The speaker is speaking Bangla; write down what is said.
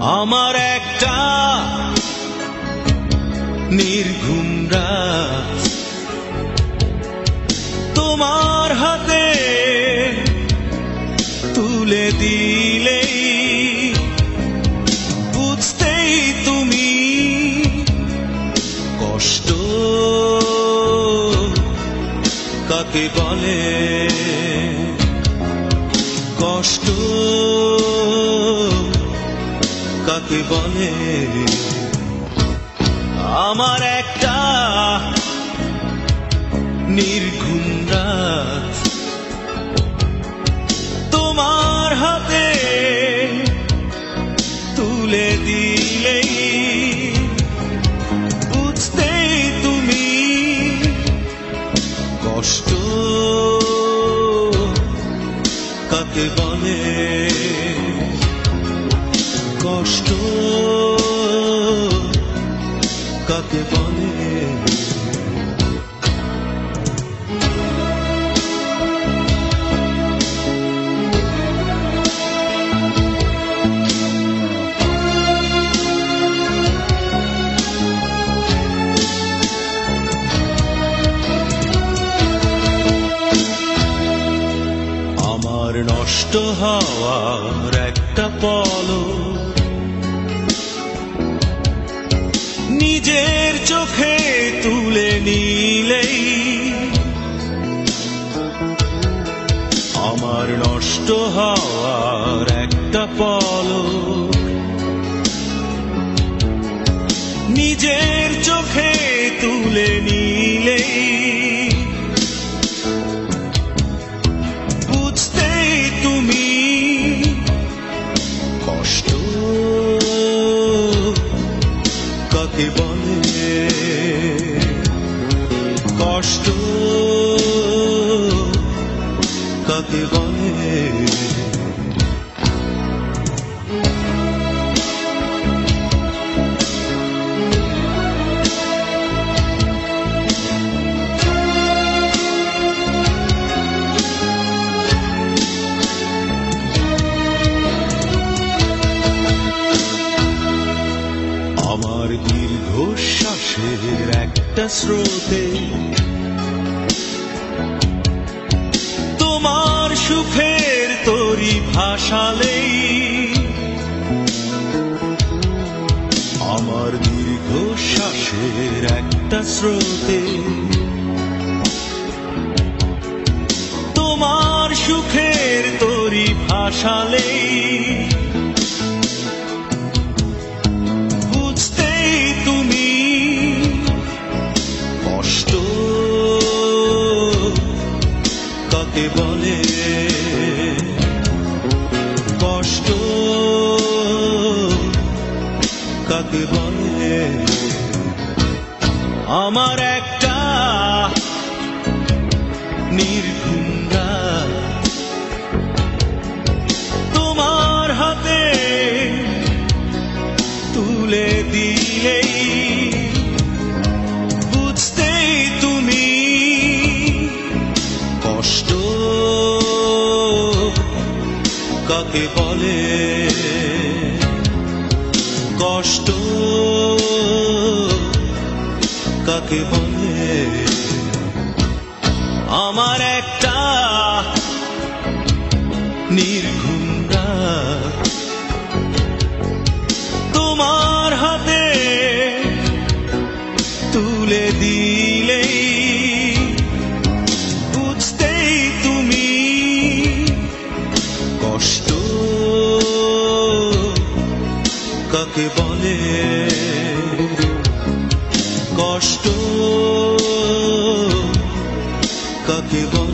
আমার একটা নির্ঘুম রাত। তোমার হাতে তুলে দিলেই বুঝতেই তুমি কষ্ট কাকে বলে? কষ্ট কাকে বলে, আমার একটা নির্ঘুম রাত। তোমার হাতে তুলে দিলেই বুঝতেই তুমি কষ্ট কাকে বলে? নষ্ট হওয়ার একটা পল নিজের চোখে তুলে নিলেই আমার নষ্ট হওয়ার একটা পল নিজের চোখে তুলে নিলেই কাকে বলে আমার দীর্ঘশ্বাসের একটা স্রোতে সুখের তরি ভাসালেই আমার দীর্ঘ শ্বাসের একটা স্রোতে তোমার সুখের তরি ভাসালেই কাকে বলে আমার একটা নির্ঘুম তোমার হাতে তুলে দিলেই বুঝতেই তুমি কষ্ট কাকে বলে? কষ্ট কাকে বলে? আমার একটা নির্ঘুম তোমার হাতে তুলে দিলেই কাকে বলে কষ্ট কাকে বলে?